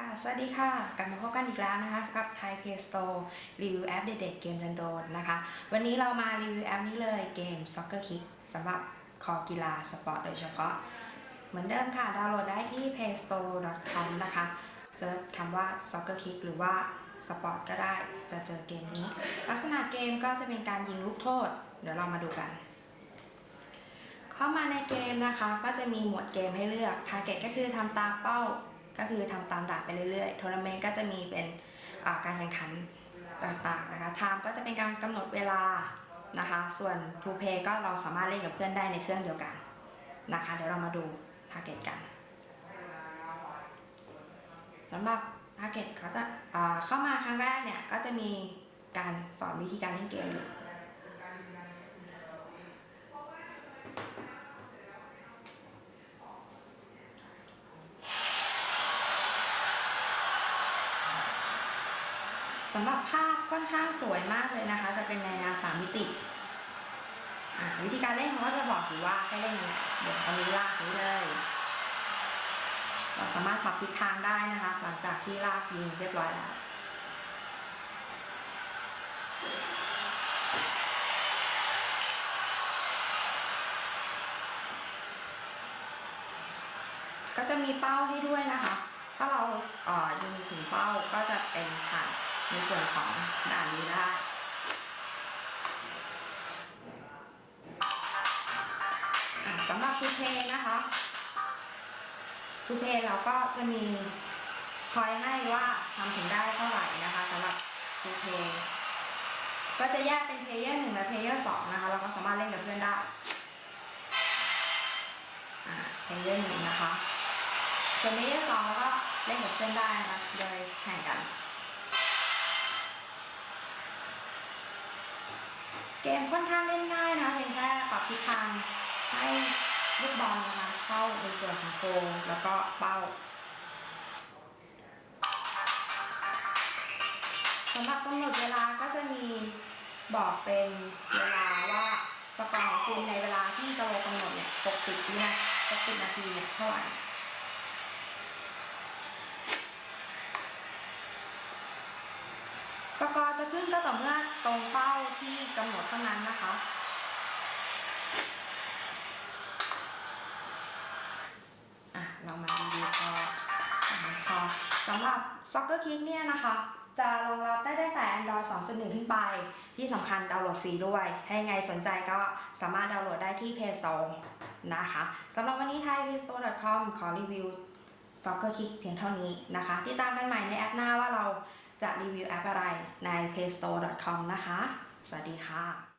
ค่ะ สวัสดีค่ะ กลับมาพบกันอีกแล้วนะคะสำหรับ Thai Play Store รีวิวแอปเด็ดๆเกมรันโดนนะคะ วันนี้เรามารีวิวแอปนี้เลยเกม Soccer Kick สำหรับคอกีฬาสปอร์ตโดยเฉพาะ เหมือนเดิมค่ะ ดาวน์โหลดได้ที่ playstore.com นะคะเซิร์ชคำว่า Soccer Kick หรือว่าสปอร์ตก็ได้จะเจอเกมนี้ ลักษณะเกมก็จะเป็นการยิงลูกโทษ เดี๋ยวเรามาดูกัน เข้ามาในเกมนะคะ ก็จะมีหมวดเกมให้เลือก ทาร์เก็ตก็คือทำตามเป้า ก็คือทำตามด่านไปเรื่อยๆทัวร์นาเมนต์ก็จะมีเป็นการแข่งขันต่างๆนะคะไทม์ก็จะเป็นการกำหนดเวลานะคะ ส่วนทูเพย์ก็เราสามารถเล่นกับเพื่อนได้ในเครื่องเดียวกันนะคะ เดี๋ยวเรามาดูทาร์เก็ตกันสำหรับทาร์เก็ตเขาจะเข้ามาครั้งแรกเนี่ยก็จะมีการสอนวิธีการเล่นเกมอยู่ สำหรับภาพค่อนข้างสวยมากเลยนะคะ จะเป็นในแนวสามมิติวิธีการเล่นเขาก็จะบอกอยู่ว่าให้เล่นยังไงเดี๋ยวเอานิ้ลากนี้เลย เราสามารถปรับทิศทางได้นะคะ หลังจากที่ลากยิงเรียบร้อยแล้วก็จะมีเป้าให้ด้วยนะคะ ถ้าเราเอ่อยิงถึงเป้าก็จะเป็นผ่าน ในส่วนของด่านนี้ได้อะสำหรับทูเพย์นะคะทูเพย์เราก็จะมีคอยให้ว่าทำถึงได้เท่าไหร่นะคะสำหรับทูเพย์ก็จะแยกเป็นเพลเยอร์หนึ่งและเพลเยอร์สองนะคะ เราก็สามารถเล่นกับเพื่อนได้เพลเยอร์หนึ่งนะคะส่วนเพลเยอร์สองเราก็เล่นกับเพื่อนได้นะคะโดยแข่งกัน เกมค่อนข้างเล่นง่ายนะคะเพียงแค่ปรับทิศทางให้ลูกบอลนะคะเข้าในส่วนของโกลแล้วก็เป้าสำหรับกำหนดเวลาก็จะมีบอกเป็นเวลาว่าสกอร์ของคุณในเวลาที่กระโลกำหนดเนี่ย 60วินา60 นาทีเนี่ยเท่าไหร่ สกอร์จะขึ้นก็ต่อเมื่อตรงเป้าที่กำหนดเท่านั้นนะคะ อะ เรามารีวิวพอพอสำหรับ Soccer Kick เนี่ยนะคะ จะรองรับได้ได้แต่ Android 2.1 ขึ้นไป ที่สำคัญดาวน์โหลดฟรีด้วย ถ้ายังไงสนใจก็สามารถดาวน์โหลดได้ที่ Play Store นะคะสำหรับวันนี้ thaipstore.com ขอรีวิว Soccer Kick เพียงเท่านี้นะคะ ติดตามกันใหม่ในแอปหน้าว่าเรา จะรีวิวแอปอะไรใน playstore.com นะคะ สวัสดีค่ะ